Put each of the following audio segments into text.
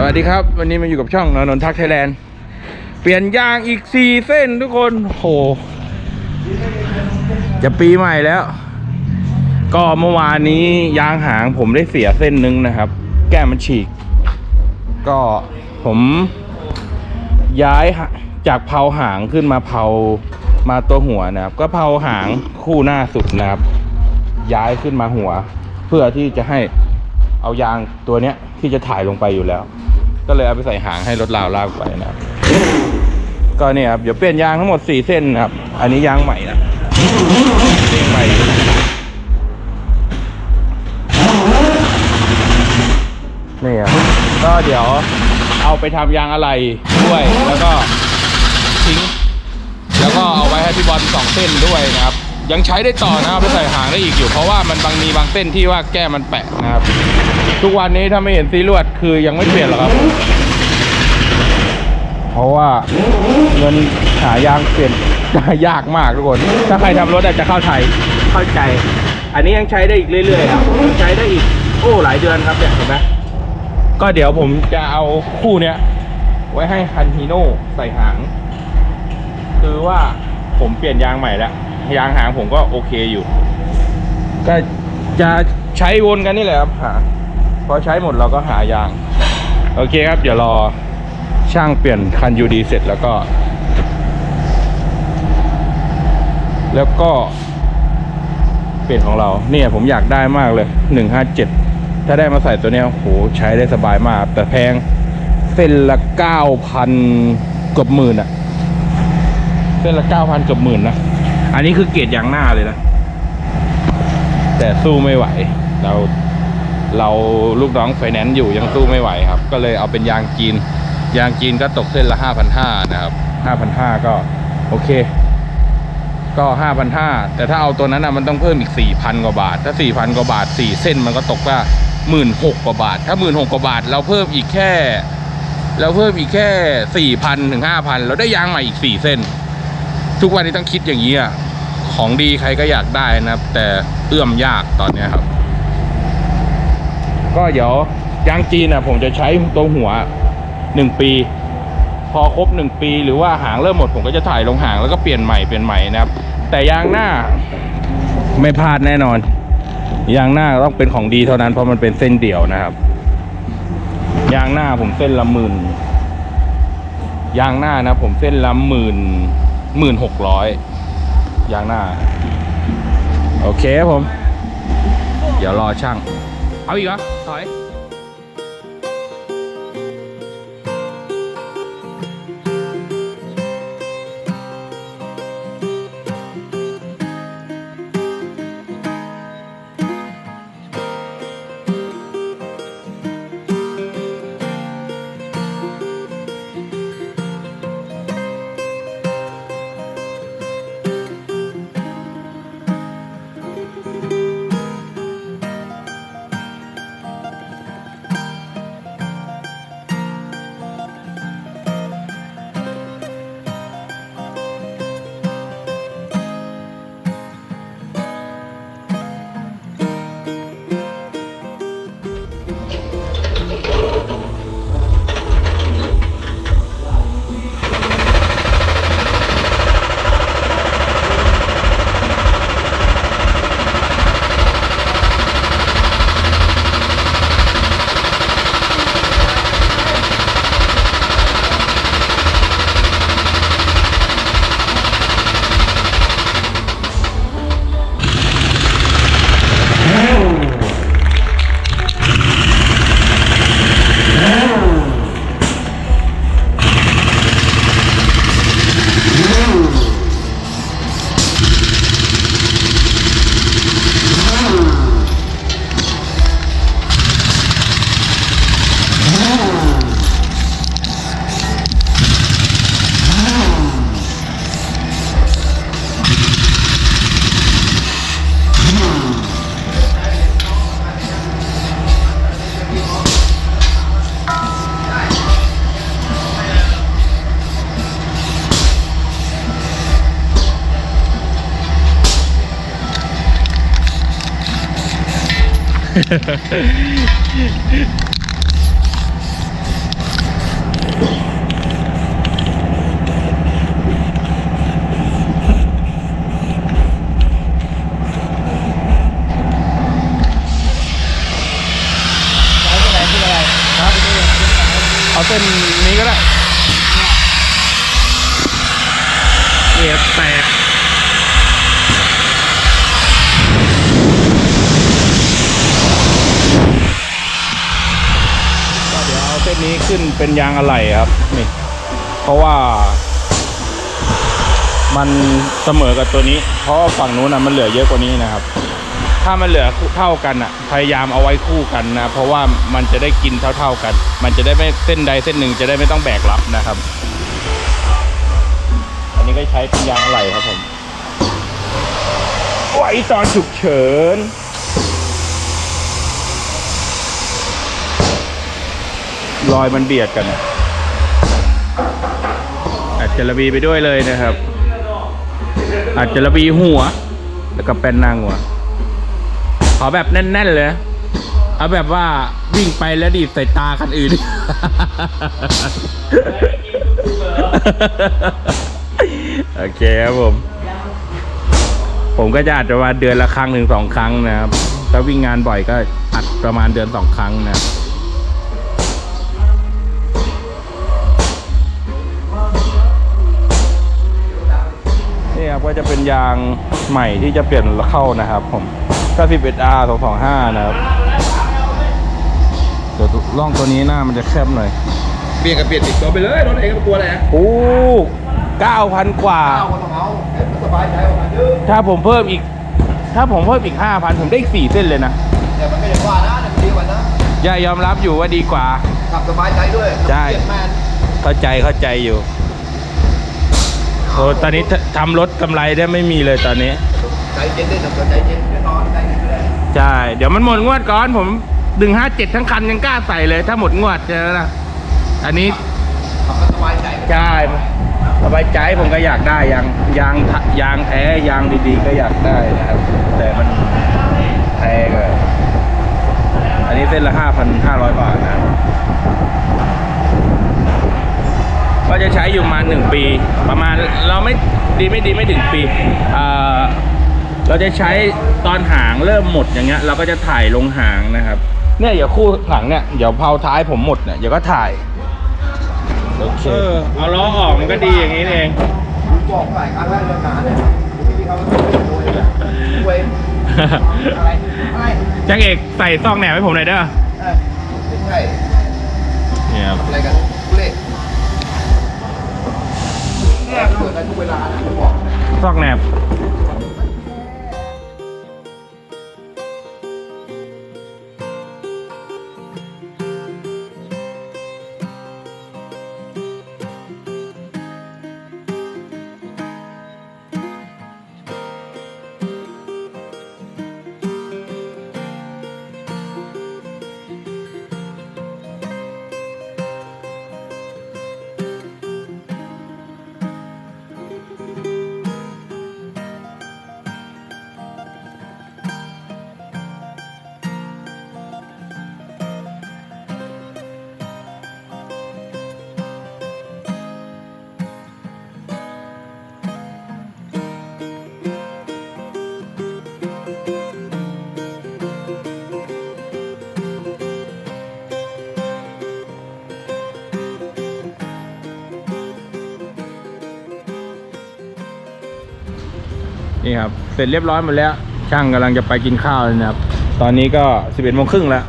สวัสดีครับ วันนี้มาอยู่กับช่องนนนทักไทยแลนด์เปลี่ยนยางอีกสี่เส้นทุกคนโหจะปีใหม่แล้ว ก็เมื่อวานนี้ยางหางผมได้เสียเส้นหนึงนะครับ แก้มมันฉีก ก็ผมย้ายจากเผาหางขึ้นมาเผามาตัวหัวนะครับ ก็เผาหางคู่หน้าสุดนะครับ ย้ายขึ้นมาหัว เพื่อที่จะให้เอายางตัวเนี้ยที่จะถ่ายลงไปอยู่แล้ว ก็เลยเอาไปใส่หางให้รถราวลากไปนะครับก็เนี่ยครับเดี๋ยวเปลี่ยนยางทั้งหมดสี่เส้นนะครับ อันนี้ยางใหม่นะเส้นใหม่นี่ครับก็เดี๋ยวเอาไปทำยางอะไรด้วยแล้วก็ทิ้ง แล้วก็เอาไว้ให้พี่บอลสองเส้นด้วยนะครับ ยังใช้ได้ต่อนะครับไปใส่หางได้อีกอยู่ เพราะว่ามันบางมีบางเส้นที่ว่าแก้มันแปะนะครับ ทุกวันนี้ถ้าไม่เห็นซีลวดคือยังไม่เปลี่ยนหรอกครับ เพราะว่าเงินหายางเปลี่ยนยากมากทุกคน ถ้าใครทำรถอาจจะเข้าไทยเข้าใจ อันนี้ยังใช้ได้อีกเรื่อยๆครับยังใช้ได้อีกโอ้หลายเดือนครับเนี่ยเห็นไหมก็เดี๋ยวผมจะเอาคู่เนี้ยไว้ให้คันฮีโน่ใส่หาง คือว่าผมเปลี่ยนยางใหม่แล้ว ยางหางผมก็โอเคอยู่ ก็จะใช้วนกันนี่แหละครับหา พอใช้หมดเราก็หายาง โอเคครับ เดี๋ยวรอช่างเปลี่ยนคันยูดีเสร็จแล้วก็ แล้วก็เปลี่ยนของเราเนี่ยผมอยากได้มากเลยหนึ่งห้าเจ็ดถ้าได้มาใส่ตัวเนี้ยโหใช้ได้สบายมาก แต่แพงเส้นละเก้าพันเกือบหมื่นอะเส้นละเก้าพันเกือบหมื่นนะ อันนี้คือเกรดยางหน้าเลยนะ แต่สู้ไม่ไหวเรา เราลูกน้องไฟแนนซ์อยู่ยังสู้ไม่ไหวครับ ก็เลยเอาเป็นยางจีน ยางจีนก็ตกเส้นละห้าพันห้านะครับห้าพันห้าก็โอเค ก็ห้าพันห้าแต่ถ้าเอาตัวนั้นอะมันต้องเพิ่มอีกสี่พันกว่าบาท ถ้าสี่พันกว่าบาทสี่เส้นมันก็ตกว่าหมื่นหกกว่าบาท ถ้าหมื่นหกกว่าบาท เราเพิ่มอีกแค่ เราเพิ่มอีกแค่สี่พันถึงห้าพันเราได้ยางใหม่อีกสี่เส้น ทุกวันนี้ต้องคิดอย่างนี้อะของดีใครก็อยากได้นะครับ แต่เอื้อมยากตอนนี้ครับ ก็เดี๋ยวยางจีนอะผมจะใช้ตัวหัวหนึ่งปี พอครบหนึ่งปีหรือว่าหางเริ่มหมดผมก็จะถ่ายลงหางแล้วก็เปลี่ยนใหม่เปลี่ยนใหม่นะครับ แต่ยางหน้าไม่พลาดแน่นอน ยางหน้าต้องเป็นของดีเท่านั้นเพราะมันเป็นเส้นเดี่ยวนะครับ ยางหน้าผมเส้นละหมื่นยางหน้านะ ผมเส้นละหมื่นหมื่นหกร้อยยางหน้า โอเคครับผม เดี๋ยวรอช่าง เอาอีก เอาเส้นนี้ก็ได้เนี่ยแตก นี้ขึ้นเป็นยางอะไหล่ครับนี่เพราะว่า มันเสมอกับตัวนี้ เพราะฝั่งนู้นนะมันเหลือเยอะกว่านี้นะครับ ถ้ามันเหลือเท่ากันอะ พยายามเอาไว้คู่กันนะ เพราะว่ามันจะได้กินเท่า ๆกัน มันจะได้ไม่เส้นใดเส้นหนึ่งจะได้ไม่ต้องแบกรับนะครับ อันนี้ก็ใช้เป็นยางอะไหล่ครับผมไว้ตอนฉุกเฉิน รอยมันเบียดกันอะอาจระบีไปด้วยเลยนะครับอาจจระบีหัว แล้วก็เป็นนางหัว ขอแบบแน่น ๆ เลย เอาแบบว่าวิ่งไปแล้วดีดใส่ตาคันอื่น โอเคครับผม ผมก็จะอัดประมาณเดือนละครั้งถึงสองครั้งนะครับ ถ้าวิ่งงานบ่อยก็อัดประมาณเดือนสองครั้งนะครับ ก็จะเป็นยางใหม่ที่จะเปลี่ยนเข้านะครับ ผม 91R 225 นะครับ เดี๋ยวล่องตัวนี้หน้ามันจะแคบหน่อยเปลี่ยนกับเปลี่ยนติดตัวไปเลยรถเองก็กลัวอะไรนะโอ้9,000 กว่า เอาก็ต้องเอาให้มันสบายใจออกมาเยอะถ้าผมเพิ่มอีก ถ้าผมเพิ่มอีก 5,000 ผมได้อีก 4 เส้นเลยนะแต่มันก็ยังว่านะแต่มันดีกว่านะย่ายอมรับอยู่ว่าดีกว่า ขับสบายใจด้วยใช่ เปลี่ยนแมน เข้าใจเข้าใจอยู่โอ้ตอนนี้ทำรถกำไรได้ไม่มีเลยตอนนี้ ใจเย็นได้แต่ใจเย็นเดี๋ยวนอนใจเย็นไปเลยใช่ เดี๋ยวมันหมดงวดก่อนผมดึงห้าเจ็ดทั้งคันยังกล้าใส่เลย ถ้าหมดงวดเจอละอันนี้ขับแล้วสบายใจใช่สบายใจผมก็อยากได้ยางยางยางแท้ยางดีๆ ก็อยากได้นะครับ แต่มันแพงเลยอันนี้เส้นละห้าพันห้าร้อยบาทนะ ก็จะใช้อยู่ประมาณหนึ่งปี ประมาณเราไม่ดีไม่ดีไม่ถึงปีเอ่อเราจะใช้ตอนหางเริ่มหมดอย่างเงี้ย เราก็จะถ่ายลงหางนะครับเนี่ยเดี๋ยวคู่หลังเนี่ยเดี๋ยวเผาท้ายผมหมดเนี่ยเดี๋ยวก็ถ่ายโอเคเออเอาล้อออกมันก็ดีอย่างนี้เองผมบอกหลายครั้งแล้วเรื่องงานเนี่ยพี่เขาไม่ได้โวยเลยโวยอะไรอะไรจังเอกใส่ซองแหนบให้ผมหน่อยเด้อเออไม่ใช่เนี่ยครับอะไรกัน ได้ทุกเวลานะผมบอก ซอกแหนบ นี่ครับ เสร็จเรียบร้อยหมดแล้ว ช่างกำลังจะไปกินข้าวเลยนะครับ ตอนนี้ก็สิบเอ็ดโมงครึ่งแล้ว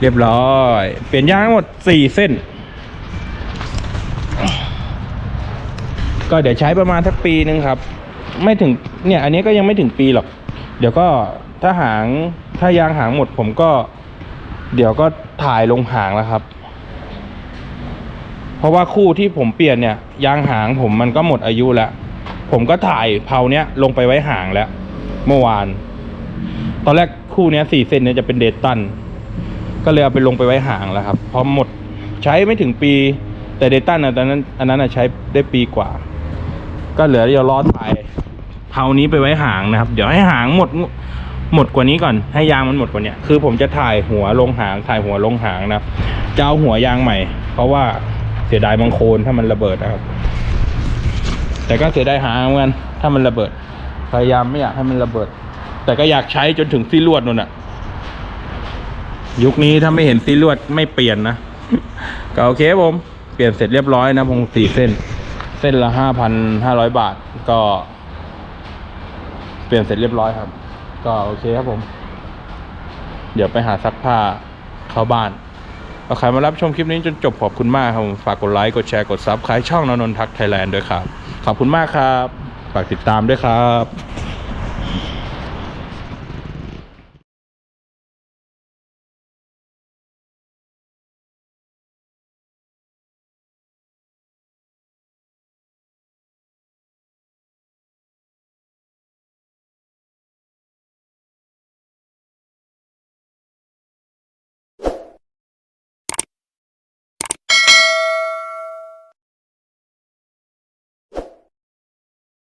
เรียบร้อย เปลี่ยนยางทั้งหมดสี่เส้น ก็เดี๋ยวใช้ประมาณสักปีนึงครับ ไม่ถึงเนี่ย อันนี้ก็ยังไม่ถึงปีหรอก เดี๋ยวก็ถ้าหางถ้ายางหางหมดผมก็ เดี๋ยวก็ถ่ายลงหางแล้วครับ เพราะว่าคู่ที่ผมเปลี่ยนเนี่ยยางหางผมมันก็หมดอายุแล้ว ผมก็ถ่ายเพาเนี้ยลงไปไว้หางแล้ว เมื่อวาน ตอนแรกคู่เนี้ยสี่เซนเนี่ยจะเป็นเดตตัน ก็เลยเอาไปลงไปไว้หางแล้วครับพอหมดใช้ไม่ถึงปี แต่เดตันอะตอนนั้นอันนั้นอะใช้ได้ปีกว่า ก็เหลือเดี๋ยวรอถ่ายเพานี้ไปไว้หางนะครับ เดี๋ยวให้หางหมดหมดกว่านี้ก่อนให้ยางมันหมดกว่านี้คือผมจะถ่ายหัวลงหางถ่ายหัวลงหางนะครับจะเอาหัวยางใหม่ เพราะว่า สียดายบางโคลนถ้ามันระเบิดนะครับ แต่ก็เสียดายหางเหมือนกันถ้ามันระเบิด พยายามไม่อยากให้มันระเบิด แต่ก็อยากใช้จนถึงซีลวดนู่นน่ะยุคนี้ถ้าไม่เห็นซีลวดไม่เปลี่ยนนะก็โอเคครับผมเปลี่ยนเสร็จเรียบร้อยนะพงสี่เส้น เส้นละห้าพันห้าร้อยบาทก็ เปลี่ยนเสร็จเรียบร้อยครับ ก็โอเคครับผม เดี๋ยวไปหาซักผ้าเข้าบ้าน เอาใครมารับชมคลิปนี้จนจบขอบคุณมากครับฝากกดไลค์กดแชร์กดซับคลายช่องนนนทักไทยแลนด์ด้วยครับ ขอบคุณมากครับ ฝากติดตามด้วยครับ